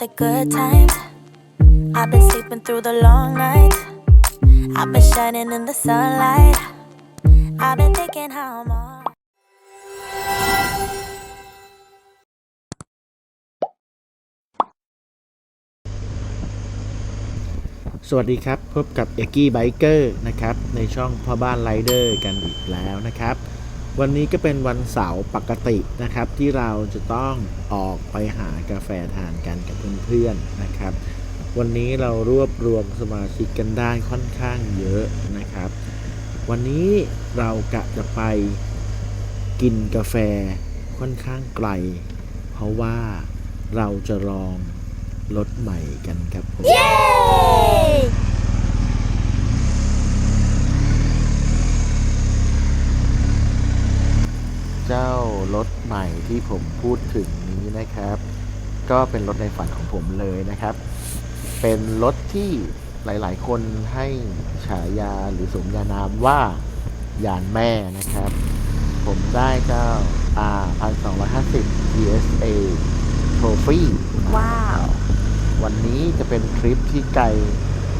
the good times. I've been sleeping through the long nights. I've been shining in the sunlight. I've been thinking how I'm on. สวัสดีครับ พบกับเอกกี้ไบเกอร์นะครับ ในช่องพ่อบ้านไรเดอร์กันอีกแล้วนะครับ วันนี้ก็เป็นวันเสาร์ปกตินะครับ ที่เราจะต้องออกไปหากาแฟทานกันกับเพื่อนๆนะครับ วันนี้เรารวบรวมสมาชิกกันได้ค่อนข้างเยอะนะครับ วันนี้เรากะจะไปกินกาแฟค่อนข้างไกล เพราะว่าเราจะลองรถใหม่กันครับผม Yay! เจ้ารถใหม่ที่ผมพูดถึงนี้นะครับ ก็เป็นรถในฝันของผมเลยนะครับ เป็นรถที่หลาย ๆ คนให้ฉายาหรือสมญานามว่ายานแม่นะครับ ผมได้เจ้า R 1250 GSA Trophy ว้าว วันนี้จะเป็นทริปที่ไกล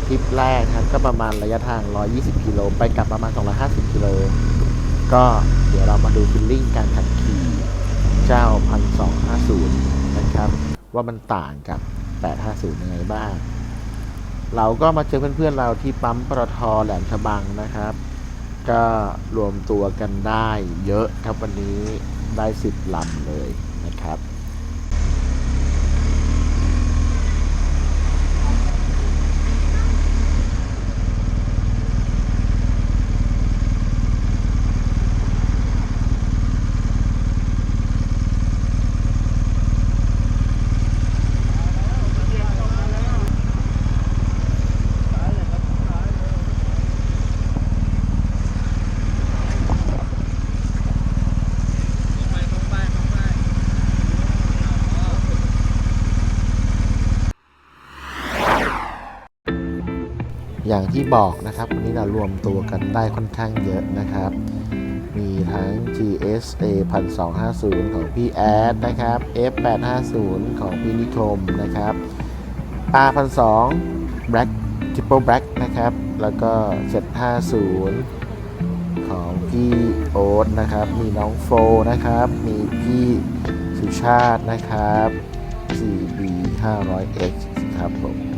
ทริปแรกครับ ก็ประมาณระยะทาง 120 กิโลไปกลับประมาณ 250 กิโล ก็เดี๋ยวเรามาดูฟิลลิ่งการขับขี่เจ้า 1250 นะครับ ว่ามันต่างกับ 850 ยังไงบ้าง เราก็มาเจอเพื่อนๆเราที่ปั๊มปตทแหลมฉบังนะครับ ก็รวมตัวกันได้เยอะครับวันนี้ได้ 10ลำเลยนะครับ อย่างที่บอกนะครับ วันนี้เรารวมตัวกันได้ค่อนข้างเยอะนะครับ มีทั้ง GSA 1250 ของพี่แอดนะครับ F850 ของพี่นิคมนะครับ R1002 Black Triple Black นะครับ แล้วก็ Z50 ของพี่โอ๊ตนะครับ มีน้องโฟนะครับ มีพี่สุชาตินะครับ CB 500X ครับผม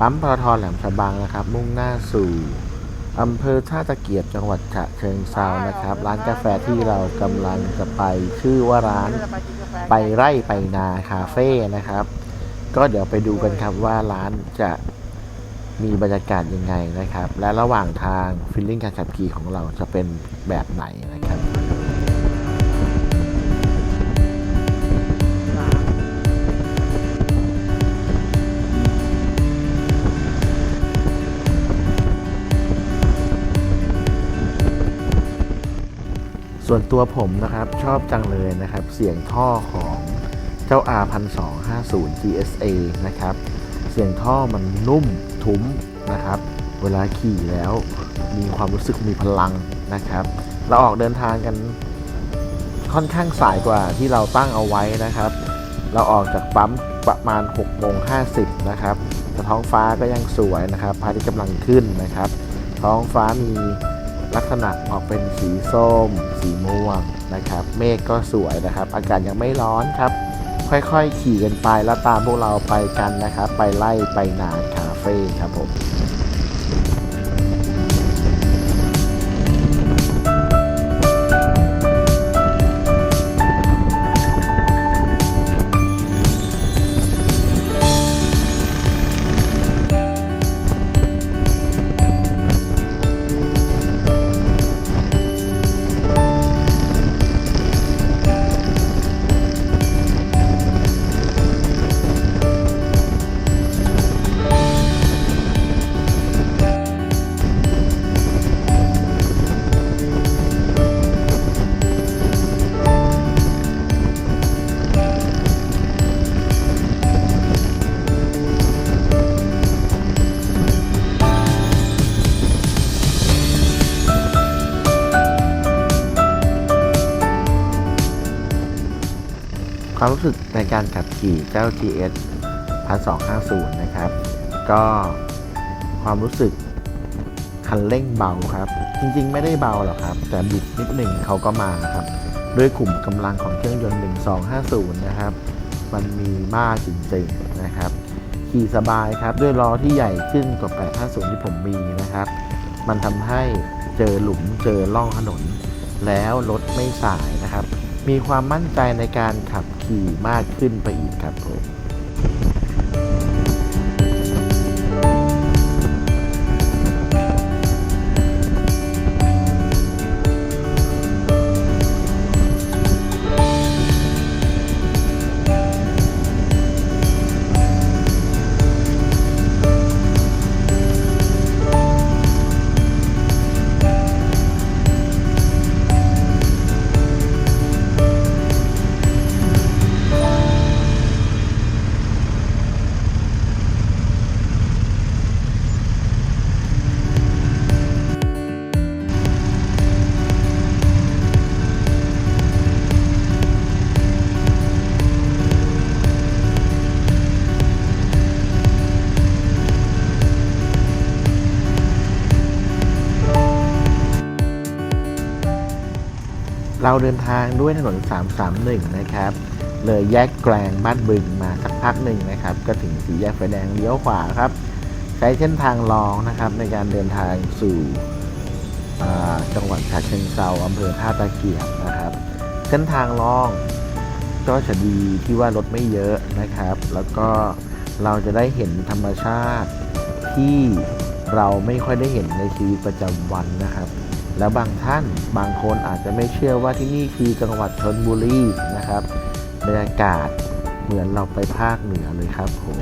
ปั๊มปตทแหลมฉบังนะครับ มุ่งหน้าสู่อำเภอท่าตะเกียบจังหวัดฉะเชิงเซานะครับ ร้านกาแฟที่เรากำลังจะไปชื่อว่าร้านไปไร่ไปนาคาเฟ่นะครับ ก็เดี๋ยวไปดูกันครับว่าร้านจะมีบรรยากาศยังไงนะครับ และระหว่างทางฟิลลิ่งการขับขี่ของเราจะเป็นแบบไหนนะครับ ส่วนตัวผมนะครับชอบจังเลยนะครับ เสียงท่อของเจ้า R 1 2 5 0 GSA นะครับ เสียงท่อมันนุ่มทุ้มนะครับ เวลาขี่แล้วมีความรู้สึกมีพลังนะครับ เราออกเดินทางกันค่อนข้างสายกว่าที่เราตั้งเอาไว้นะครับ เราออกจากปั๊มประมาณ6โมง50นะครับแต่ท้องฟ้าก็ยังสวยนะครับพระอาทิตย์กำลังขึ้นนะครับ ท้องฟ้ามี ลักษณะออกเป็นสีส้ม สีม่วงนะครับ เมฆก็สวยนะครับ อากาศยังไม่ร้อนครับ ค่อยๆ ขี่กันไปแล้วตามพวกเราไปกันนะครับ ไปไล่ไปนาคาเฟ่ครับผม การขับขี่เจ้า GS 1250 นะครับ ก็ความรู้สึกคันเร่งเบาครับ จริงๆ ไม่ได้เบาหรอกครับ แต่บิดนิดหนึ่งเขาก็มาครับ ด้วยขุมกำลังของเครื่องยนต์ 1250 นะครับ มันมีมากจริงๆ นะครับ ขี่สบายครับ ด้วยล้อที่ใหญ่ขึ้นกว่า 850 ที่ผมมีนะครับ มันทำให้เจอหลุมเจอล่องถนน แล้วรถไม่สายนะครับ มีความมั่นใจในการขับ ขี่มากขึ้นไปอีกครับผม เราเดินทางด้วยถนน 331 นะครับ เลยแยกแกลงบ้านบึงมาสักพักหนึ่งนะครับ ก็ถึงสี่แยกไฟแดงเลี้ยวขวาครับ ใช้เส้นทางรองนะครับในการเดินทางสู่จังหวัดฉะเชิงเซาอำเภอท่าตะเกียบนะครับ เส้นทางรองก็จะดีที่ว่ารถไม่เยอะนะครับ แล้วก็เราจะได้เห็นธรรมชาติที่เราไม่ค่อยได้เห็นในชีวิตประจำวันนะครับ แล้วบางท่านบางคนอาจจะไม่เชื่อว่าที่นี่คือจังหวัดชนบุรีนะครับบรรยากาศเหมือนเราไปภาคเหนือเลยครับผม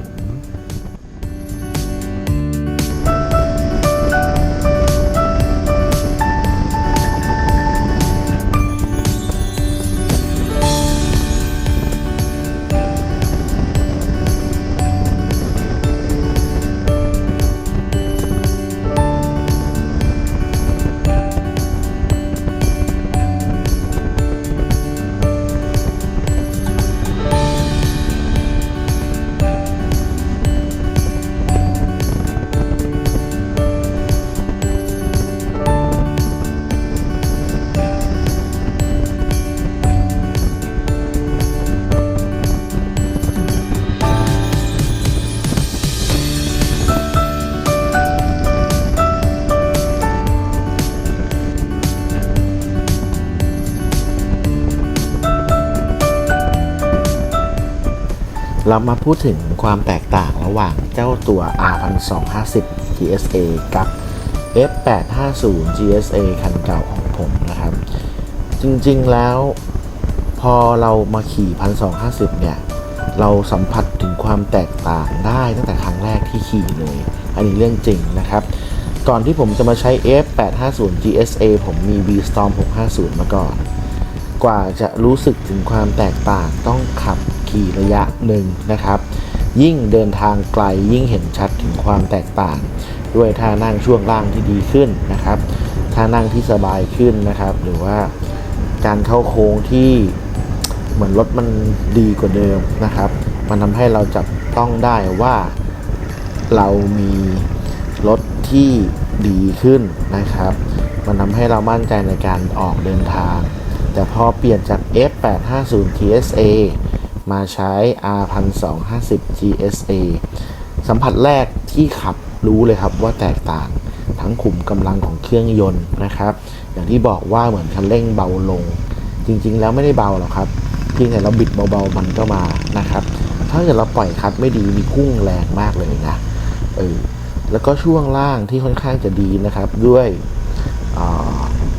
เรามาพูดถึงความแตกต่างระหว่างเจ้าตัว R1250 GSA กับ F850 GSA คันเก่าของผมนะครับ จริงๆแล้วพอเรามาขี่ 1250 เนี่ย เราสัมผัสถึงความแตกต่างได้ตั้งแต่ครั้งแรกที่ขี่เลย อันนี้เรื่องจริงนะครับ ก่อนที่ผมจะมาใช้ F850 GSA ผมมี V-Storm 650 มาก่อน กว่าจะรู้สึกถึงความแตกต่างต้องขับีระยะหนึ่งนะครับ ยิ่งเดินทางไกลยิ่งเห็นชัดถึงความแตกต่าง ด้วยท่านั่งช่วงล่างที่ดีขึ้นนะครับท่านั่งที่สบายขึ้นนะครับ หรือว่าการเข้าโค้งที่เหมือนรถมันดีกว่าเดิมนะครับ มันทำให้เราจับต้องได้ว่าเรามีรถที่ดีขึ้นนะครับ มันทำให้เรามั่นใจในการออกเดินทาง แต่พอเปลี่ยนจาก F850 TSA มาใช้ R1250 GSA สัมผัสแรกที่ขับรู้เลยครับว่าแตกต่างทั้งขุมกำลังของเครื่องยนต์นะครับ อย่างที่บอกว่าเหมือนคันเร่งเบาลง จริงๆ แล้วไม่ได้เบาหรอกครับเพียงแต่เราบิดเบาๆมันก็มานะครับ ถ้าเกิดเราปล่อยคัดไม่ดีมีพุ่งแรงมากเลยนะเออแล้วก็ช่วงล่างที่ค่อนข้างจะดีนะครับ ด้วย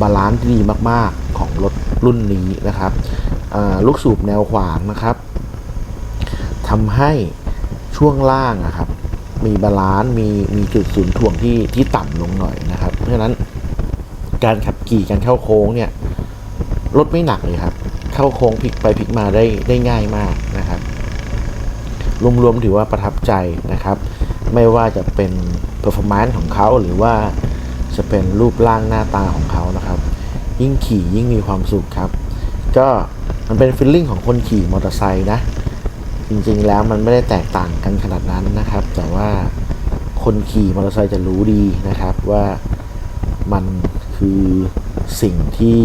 บาลานซ์ที่ดีมากๆของรถรุ่นนี้นะครับลูกสูบแนวขวางนะครับ ทำให้ช่วงล่างอะครับ มีบาลานซ์มีมีจุดศูนย์ถ่วงที่ที่ต่ำลงหน่อยนะครับ เพราะฉะนั้นการขับขี่การเข้าโค้งเนี่ยรถไม่หนักเลยครับ เข้าโค้งพลิกไปพลิกมาได้ได้ง่ายมากนะครับ รวมๆถือว่าประทับใจนะครับ ไม่ว่าจะเป็น performance ของเขาหรือว่าจะเป็นรูปร่างหน้าตาของเขานะครับ ยิ่งขี่ยิ่งมีความสุขครับ ก็มันเป็นฟีลลิ่งของคนขี่มอเตอร์ไซค์นะ จริงๆแล้วมันไม่ได้แตกต่างกันขนาดนั้นนะครับ แต่ว่าคนขี่มอเตอร์ไซค์จะรู้ดีนะครับว่ามันคือสิ่งที่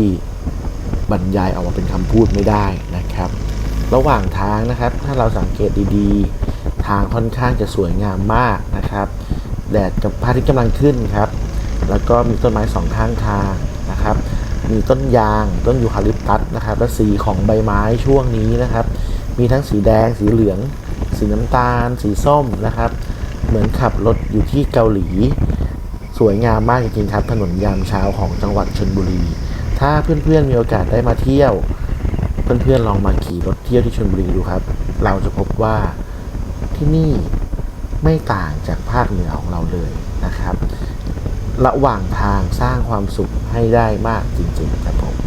บรรยายออกมาเป็นคำพูดไม่ได้นะครับ ระหว่างทางนะครับ ถ้าเราสังเกตดีๆ ทางค่อนข้างจะสวยงามมากนะครับ แดดกับพระอาทิตย์กำลังขึ้นครับ แล้วก็มีต้นไม้สองข้างทางนะครับ มีต้นยาง ต้นยูคาลิปตัสนะครับ และสีของใบไม้ช่วงนี้นะครับ มีทั้งสีแดง สีเหลือง สีน้ำตาล สีส้มนะครับ เหมือนขับรถอยู่ที่เกาหลี สวยงามมากจริงๆครับ ถนนยามเช้าของจังหวัดชลบุรี ถ้าเพื่อนๆมีโอกาสได้มาเที่ยว เพื่อนๆลองมาขี่รถเที่ยวที่ชลบุรีดูครับ เราจะพบว่าที่นี่ไม่ต่างจากภาคเหนือของเราเลยนะครับ ระหว่างทางสร้างความสุขให้ได้มากจริงๆครับผม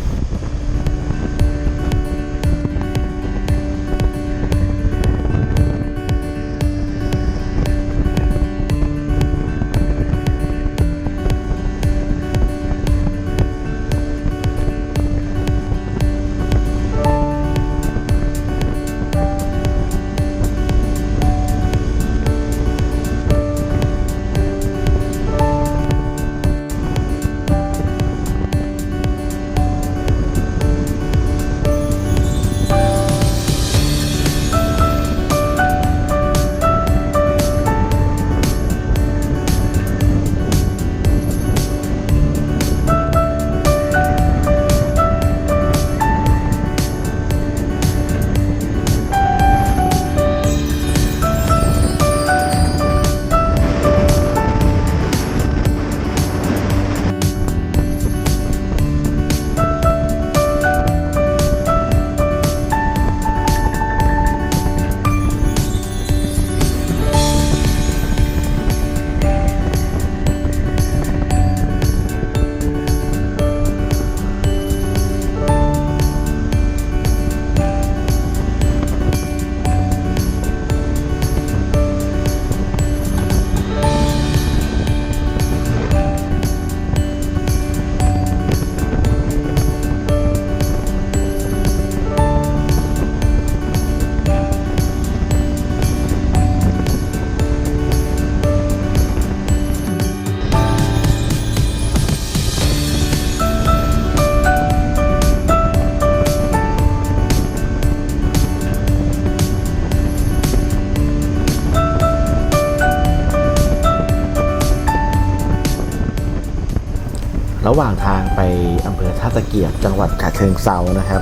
ระหว่างทางไปอำเภอท่าตะเกียบจังหวัดฉะเชิงเซานะครับ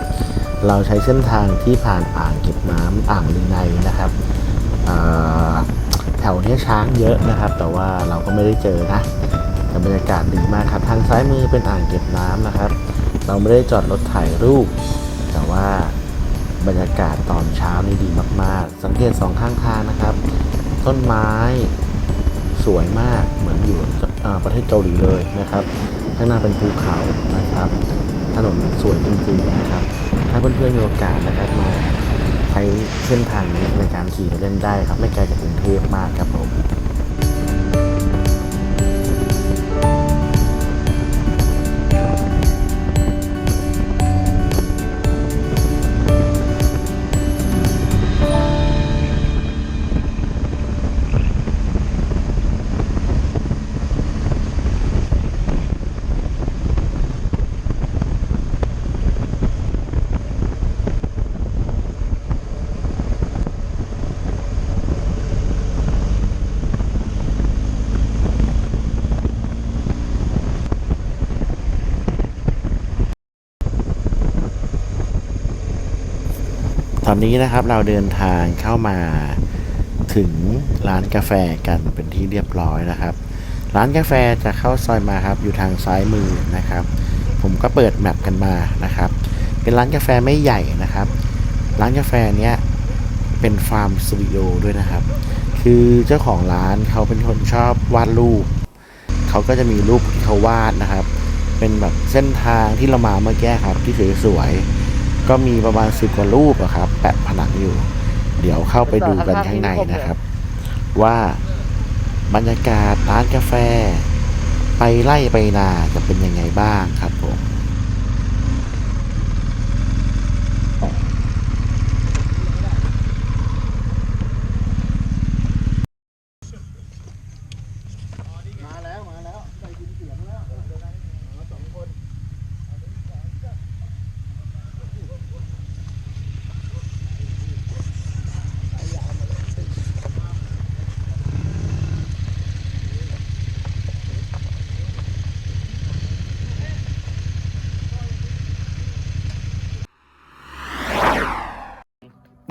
เราใช้เส้นทางที่ผ่านอ่างเก็บน้ำอ่างลือในนะครับแถวเนี้ยช้างเยอะนะครับ แต่ว่าเราก็ไม่ได้เจอนะแต่บรรยากาศดีมากครับทางซ้ายมือเป็นอ่างเก็บน้ำนะครับ เราไม่ได้จอดรถถ่ายรูป แต่ว่าบรรยากาศตอนเช้านี่ดีมาก ๆ สังเกตสองข้างทางนะครับ ต้นไม้สวยมากเหมือนอยู่ประเทศเกาหลีเลยนะครับ ข้างหน้าเป็นภูเขานะครับ ถนนสวยจริงๆนะครับ ถ้าเพื่อนๆมีโอกาสนะครับมาใช้เส้นทางนี้ในการขี่เล่นได้ครับ ไม่ไกลจากกรุงเทพมากครับผม อนนี้นะครับเราเดินทางเข้ามาถึงร้านกาแฟกันเป็นที่เรียบร้อยนะครับ ร้านกาแฟจะเข้าซอยมาครับอยู่ทางซ้ายมือนะครับ ผมก็เปิดแมปกันมานะครับ เป็นร้านกาแฟไม่ใหญ่นะครับ ร้านกาแฟเนี้ยเป็นฟาร์มสตูดิโอด้วยนะครับ คือเจ้าของร้านเขาเป็นคนชอบวาดรูปเขาก็จะมีรูปที่เขาวาดนะครับ เป็นแบบเส้นทางที่เรามาเมื่อกี้ครับที่สวยๆ ก็มีประมาณสิบกว่ารูปอะครับ แปะผนังอยู่ เดี๋ยวเข้าไปดูกันข้างในนะครับ ว่าบรรยากาศร้านกาแฟ ไปไล่ไปนาจะเป็นยังไงบ้างครับผม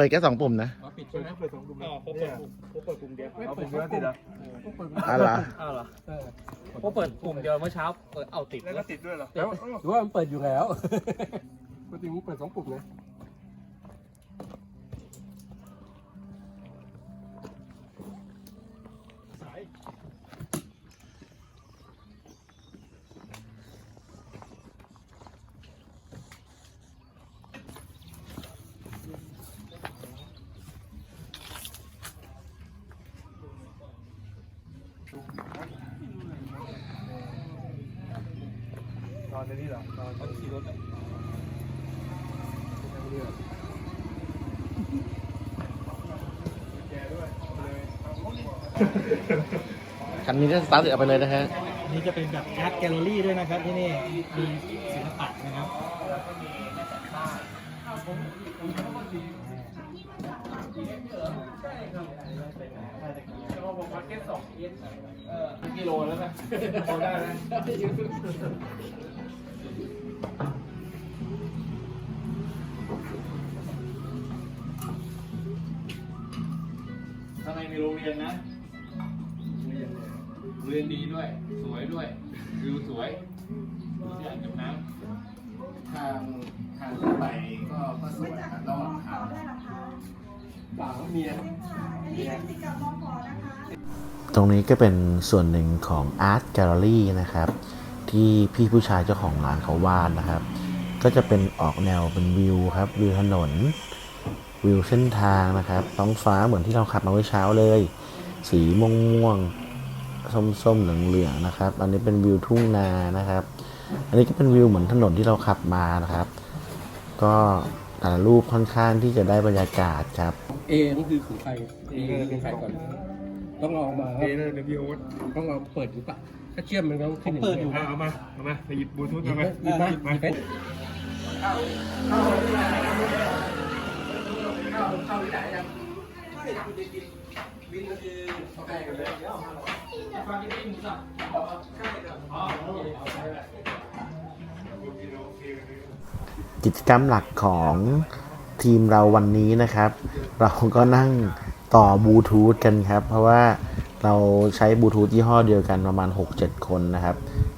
ปิดแค่สองปุ่มนะมาปิดใช่ไหมเปิดสองปุ่มอ๋อเขาเปิดปุ่มเขาเปิดปุ่มเดียวเอาปุ่มเดียวติดอะอ๋อเหรออ้าวเหรอเขาเปิดปุ่มเดียวเมื่อเช้าเปิดเอาติดแล้วก็ติดด้วยเหรอแล้วหรือว่ามันเปิดอยู่แล้วปกติมันเปิดสองปุ่มนะน นี้เหรอนอนขี่รถคันนี้ก็สตาร์ทติดเอาไปเลยนะฮะนี่จะเป็นแบบอาร์ตแกลเลอรี่ด้วยนะครับที่นี่มีศิลปะนะครับกิโลแล้วนะพอได้นะ ข้างในมีโรงเรียนนะเรียนดีด้วย สวยด้วยวิวสวยดูที่อ่างเก็บน้ำทางทางขึ้นไปก็ก็สวยครับระหว่างทางบ่าวเมีย ตรงนี้ก็เป็นส่วนหนึ่งของ Art Gallery นะครับ ที่พี่ผู้ชายเจ้าของร้านเขาวาดนะครับ ก็จะเป็นออกแนวเป็นวิวครับ วิวถนน วิวเส้นทางนะครับท้องฟ้าเหมือนที่เราขับมาเมื่อเช้าเลย สีม่วงม่วงส้มส้มๆเหลืองเหลืองๆนะครับ อันนี้เป็นวิวทุ่งนานะครับ อันนี้ก็เป็นวิวเหมือนถนนที่เราขับมานะครับ ก็แต่ละรูปค่อนข้างที่จะได้บรรยากาศครับ เอนี่คือของใครเอเป็นใครก่อน ต้องเอามาเอนั่นเป็นพี่โอ๊ตต้องเอาเปิดหรือเปล่าถ้าเชื่อมมันต้องขึ้นเปิดอยู่เอามาเอามาไปหยิบบลูทูธหยิมาบไหมไหมหยิบไหมหยิบไหมกิจกรรมหลักของทีมเราวันนี้นะครับ เราก็นั่งต่อบลูทูธกันครับ เพราะว่าเราใช้บลูทูธยี่ห้อเดียวกันประมาณ 6-7 คนนะครับ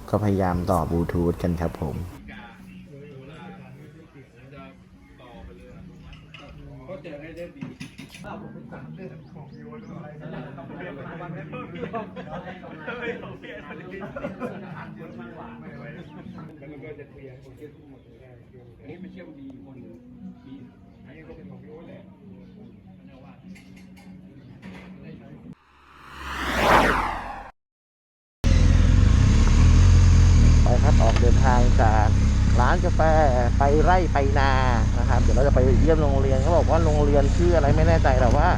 ก็พยายามต่อบลูทูธกันครับผม แล้วมันก็จะเคลียร์ผมเชื่อทุกหมดเลยอันนี้ไปเชื่อมดีคนหนึ่งดีอันนี้ก็เป็นของพี่โอ๊ตแหละ ไปครับออกเดินทางจากร้านกาแฟ ไปไร่ไปนานะครับ เดี๋ยวเราจะไปเยี่ยมโรงเรียนเขาบอกว่าโรงเรียนชื่ออะไรไม่แน่ใจแต่ว่า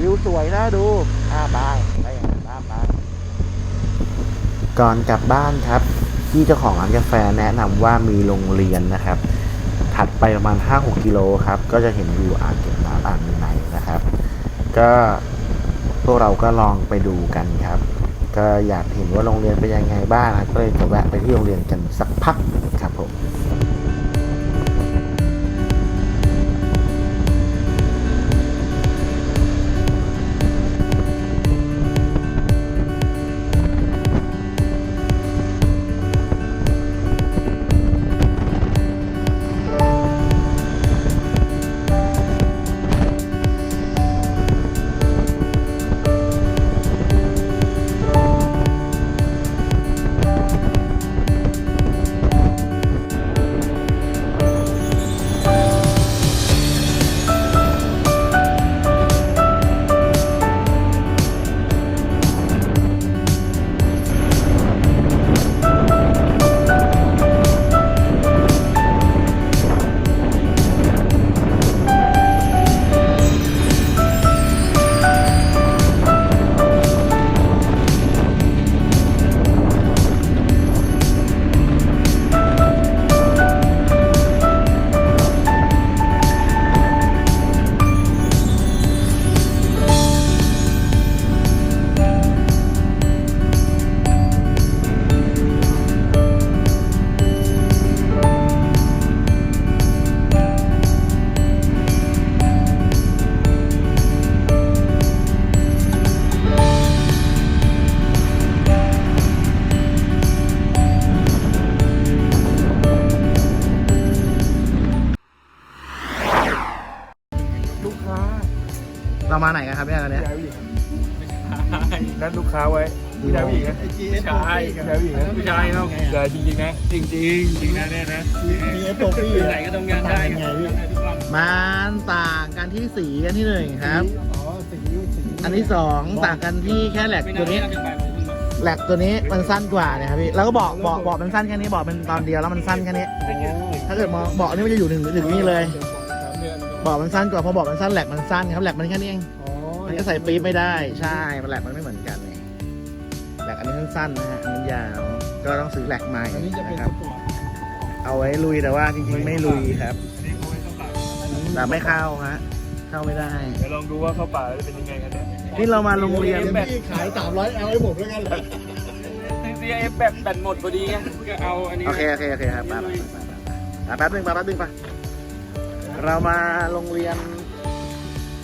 วิวสวยนะดูอ่าบายไปตามไปก่อนกลับบ้านครับ ที่เจ้าของร้านกาแฟแนะนำว่ามีโรงเรียนนะครับ ถัดไปประมาณ 5-6 กิโลครับ ก็จะเห็นวิวอ่างเก็บน้ำอ่างไหนนะครับ ก็พวกเราก็ลองไปดูกันครับ ก็อยากเห็นว่าโรงเรียนเป็นยังไงบ้างนะก็เลยจะแวะไปที่โรงเรียนกันสักพักายเนาะย้ายจริงๆนะ จริงๆจริงนะเนี่ยนะมีเอฟโปฟี่ไหนก็ต้องงานได้ไงพี่มันต่างกันที่สีกันที่หนึ่งครับ อ๋อสีสีอันที่สองต่างกันที่แค่แหลกตัวนี้แหลกตัวนี้มันสั้นกว่าเนี่ยครับพี่ แล้วก็บอกบอกบอกมันสั้นแค่นี้บอกเป็นตอนเดียวแล้วมันสั้นแค่นี้ ถ้าเกิดมองบอกนี่มันจะอยู่ถึงถึงนี่เลยบอกมันสั้นกว่าพอบอกมันสั้นแหลกมันสั้นครับแหลกมันแค่นี้เองอ๋อมันก็ใส่ปี๊บไม่ได้ใช่ มันแหลกมันไม่เหมือนกันนี่ แหลกอันนี้สั้นๆนะฮะอันนี้ยาวก็ต้องซื้อแหลกใหม่อันนี้จะเป็นนะคสรับปอร์ตเอาไว้ลุยแต่ว่าจริงๆไม่ลุยครับแต่ไม่เข้าฮะเข้าไม่ได้ เดี๋ยวลองดูว่าเข้าป่าแล้วจะเป็นยังไงกันเนี่ยนี่เรามาโรงเรียนพี่ขายสามร้อยเอาให้ผมด้วยกันเลยซีเอฟแบบแบตหมดพอดีไงก็เอาอันนี้โอเคโอเคโอเคครับไปไปไปไปไปแป๊บนึงไปแป๊บนึงไปเรามาโรงเรียน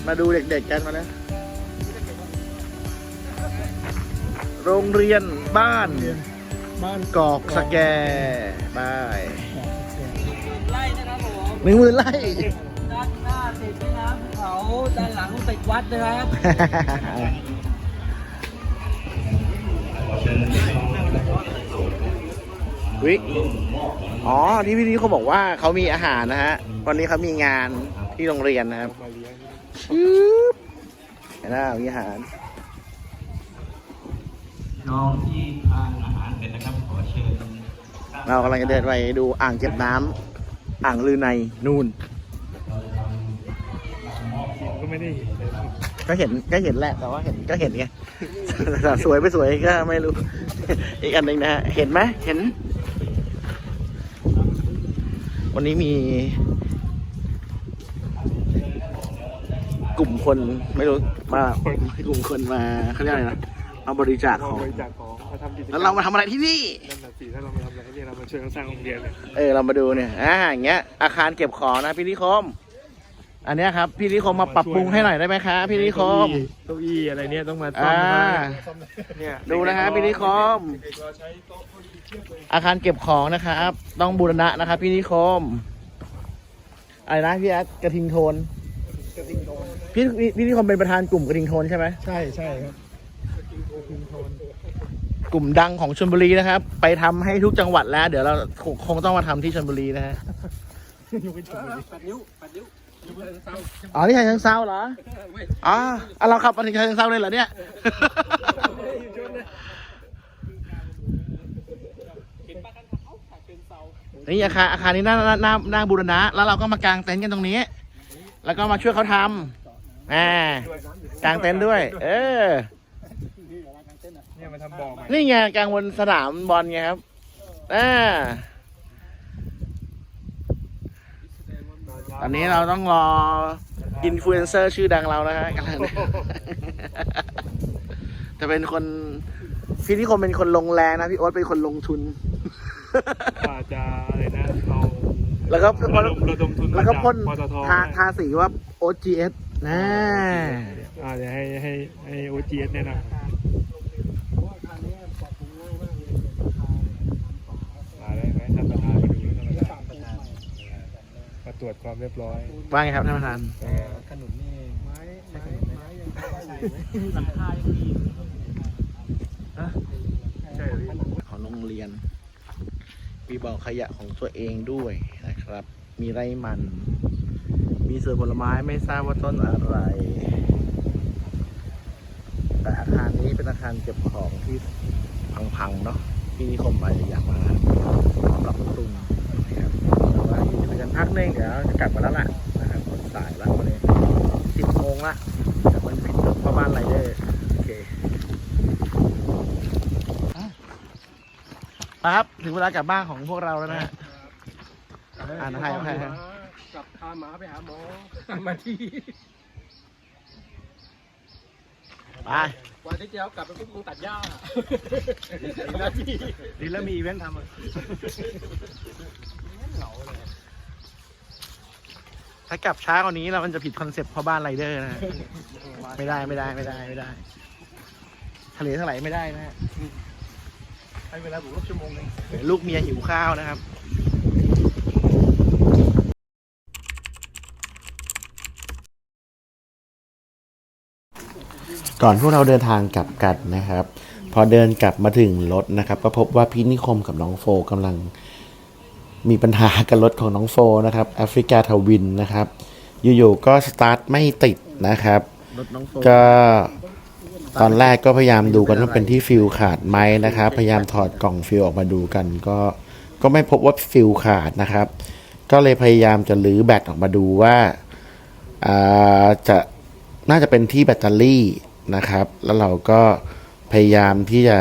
มาดูเด็กๆกันมานะ โรงเรียนบ้าน บ้านกอกสแกบายไล่นะครับผมหนึ่งหมื่นไร่ด้านหน้าติดแม่น้ำเขาด้านหลังติดวัดนะครับวิอ๋อที่พี่นี่เขาบอกว่าเขามีอาหารนะฮะ วันนี้เขามีงานที่โรงเรียนนะครับชืบเห็นไหมมีอาหาร น้องที่ทานอาหารเสร็จนะครับขอเชิญเรากำลังจะเดินไปดูอ่างเก็บน้ำอ่างลือในนู่น ก็ไม่ได้เห็นเลยก็เห็นก็เห็นแหละแต่ว่าเห็นก็เห็นไง แต่สวยไม่สวยก็ไม่รู้ อีกอันหนึ่งนะฮะเห็นไหมเห็น วันนี้มี กลุ่มคนไม่รู้มากลุ่มคนมาเขาเรียกอะไรนะ มาบริจาคของ บริจาคของมาทำกิจกรรมแล้วเรามาทำอะไรที่นี่ นั่นน่ะสิถ้าเรามาทำอะไรที่เรามาช่วยกันสร้างโรงเรียนเนี่ยเออ เรามาดูเนี่ย อ่า อย่างเงี้ย อาคารเก็บของนะพี่นิคม อันเนี้ยครับ พี่นิคมมาปรับปรุงให้หน่อยได้ไหมคะพี่นิคม เก้าอี้อะไรเนี่ยต้องมาซ่ออ่ามบ้างเนี่ยดูนะฮะพี่นิคมเด็กๆเราใช้โต๊ะเก้าอี้เทียบเลยอาคารเก็บของนะครับ ต้องบูรณะนะครับ พี่นิคม อะไรนะพี่แอดกระทิงโทนกระทิงโทน พี่พี่พี่นิคมเป็นประธานกลุ่มกระทิงโทนใช่ไหมใช่ใช่ครับ กลุ่มดังของชลบุรีนะครับ ไปทำให้ทุกจังหวัดแล้ว เดี๋ยวเราคงต้องมาทำที่ชลบุรีนะฮะแปดนิ้วแปดนิ้วอ๋อนี่ชายเชิงเซาเหรออ๋ออะเราขับมาถึงชายเชิงเซาเลยเหรอเนี่ยนี่อาคารอาคารนี้น่าน่าน่าน่าบูรณะ แล้วเราก็มากางเต็นท์กันตรงนี้ แล้วก็มาช่วยเขาทำอ่ากางเต็นท์ด้วย เออ มาทำบ่อใหม่นี่ไงกลางบนสนามบอลไงครับอ่าตอนนี้เราต้องรออินฟลูเอนเซอร์ชื่อดังเรานะฮะกำลังจะเป็นคนพี่นิคมเป็นคนลงแรงนะพี่โอ๊ตเป็นคนลงทุนว่าจะอะไรนะเอาแล้วก็ระดมระดมทุนแล้วก็พ่นปตททาทาสีว่า OGS นะอ่าเดี๋ยวให้ให้ให้โอจีเอสแนะนำมาได้ไหมท่านประธานมาดูท่านประธานมา ตรวจความเรียบร้อยว่าไงครับท่านประธานขนุนนี่ไม้ไม้ไม้ยังได้อยู่ไหมหลังคายังดีใช่หรือของโรงเรียนมีบ่อขยะของตัวเองด้วยนะครับ มีไร่มัน มีสวนผลไม้ไม่ทราบว่าต้นอะไร แต่อาคารนี้เป็นอาคารเก็บของที่พังๆเนาะที่นิคมอาจจะอยากมาปรับปรุง พักหนึงเดี๋ยวจะกลับมาแล้วล่ะนะครับสายแล้ววันนี้สิบโมงละแต่มันผิดกับพ่อบ้านไรเดอร์โอเคครับถึงเวลากลับบ้านของพวกเราแล้วนะฮะอ่านให้ให้ให้กลับพาหมาไปหาหมอมาที่ไปวันที่เจ้ากลับไปปุ๊บมึงตัดหญ้าแล้วพี่ดีแล้วมีอีเวนต์ทำอะ ถ้ากลับช้ากว่านี้เรามันจะผิดคอนเซ็ปต์พ่อบ้านไรเดอร์นะฮะไม่ได้ไม่ได้ไม่ได้ไม่ได้ ทะเลเท่าไหร่ไม่ได้นะฮะให้เวลาผมรบชั่วโมงหนึงเดี๋ยวลูกเมียหิวข้าวนะครับ ก่อนพวกเราเดินทางกลับกันนะครับ พอเดินกลับมาถึงรถนะครับ ก็พบว่าพี่นิคมกับน้องโฟกำลัง มีปัญหากับรถของน้องโฟนะครับแอฟริกาทวินนะครับ อยู่ๆก็สตาร์ทไม่ติดนะครับก็ตอนแรกก็พยายามดูกันว่าเป็นที่ฟิลขาดไหมนะครับ พยายามถอดกล่องฟิลออกมาดูกัน ก็ก็ไม่พบว่าฟิลขาดนะครับ ก็เลยพยายามจะลื้อแบตออกมาดูว่าอ่าจะน่าจะเป็นที่แบตเตอรี่นะครับ แล้วเราก็พยายามที่จะ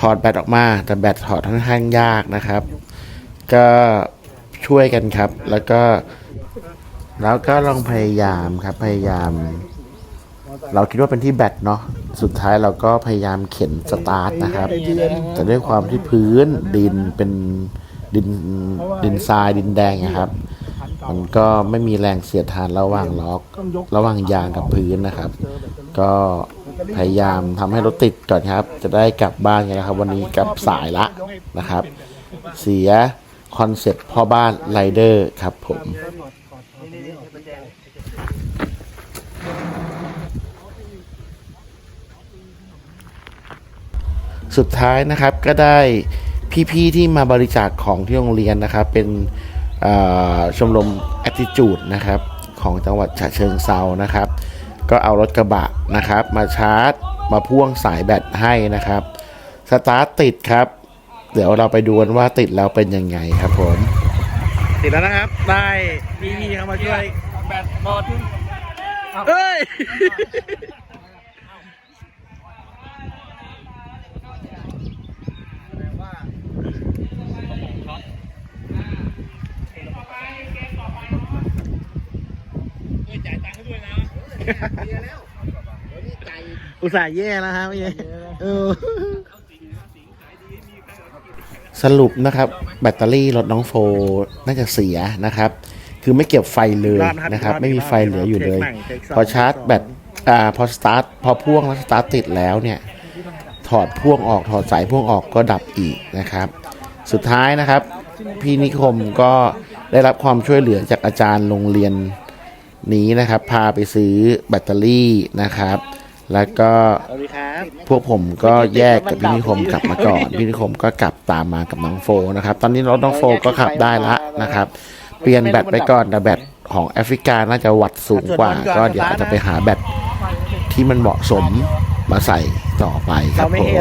ถอดแบตออกมา แต่แบตถอดค่อนข้างยากนะครับ ก็ช่วยกันครับ แล้วก็ แล้วก็ลองพยายามครับ พยายาม เราคิดว่าเป็นที่แบตเนาะสุดท้ายเราก็พยายามเข็นสตาร์ทนะครับ แต่ด้วยความที่พื้นดินเป็นดินดินทรายดินแดงนะครับ มันก็ไม่มีแรงเสียดทานระหว่างล็อกระหว่างยางกับพื้นนะครับ ก็พยายามทำให้รถติดก่อนครับ จะได้กลับบ้านกันนะครับ วันนี้กลับสายละนะครับ เสีย คอนเซ็ปต์พ่อบ้านไรเดอร์ครับผม สุดท้ายนะครับก็ได้พี่ๆที่มาบริจาคของที่โรงเรียนนะครับ เป็นชมรม Attitude นะครับ ของจังหวัดฉะเชิงเซานะครับ ก็เอารถกระบะนะครับ มาชาร์จ มาพ่วงสายแบตให้นะครับ สตาร์ทติดครับ เดี๋ยวเราไปดูกันว่าติดแล้วเป็นยังไงครับผม ติดแล้วนะครับ ได้พี่ๆเขามาช่วยแบตหมดเฮ้ยอุตส่าห์แย่แล้วครับพี่เออ สรุปนะครับ แบตเตอรี่รถน้องโฟน่าจะเสียนะครับ คือไม่เก็บไฟเลยนะครับ ไม่มีไฟเหลืออยู่เลย พอชาร์จแบตอ่าพอสตาร์ทพอพ่วงแล้วสตาร์ทติดแล้วเนี่ย ถอดพ่วงออกถอดสายพ่วงออกก็ดับอีกนะครับ สุดท้ายนะครับ พี่นิคมก็ได้รับความช่วยเหลือจากอาจารย์โรงเรียนนี้นะครับ พาไปซื้อแบตเตอรี่นะครับ แล้วก็พวกผมก็แยกกับพี่นิคมกลับมาก่อน พี่นิคมก็กลับตามมากับน้องโฟนะครับ ตอนนี้รถน้องโฟก็ขับได้ละนะครับ เปลี่ยนแบตไปก่อนแต่แบตของแอฟริกาน่าจะวัดสูงกว่า ก็เดี๋ยวอาจจะไปหาแบตที่มันเหมาะสมมาใส่ต่อไปครับผม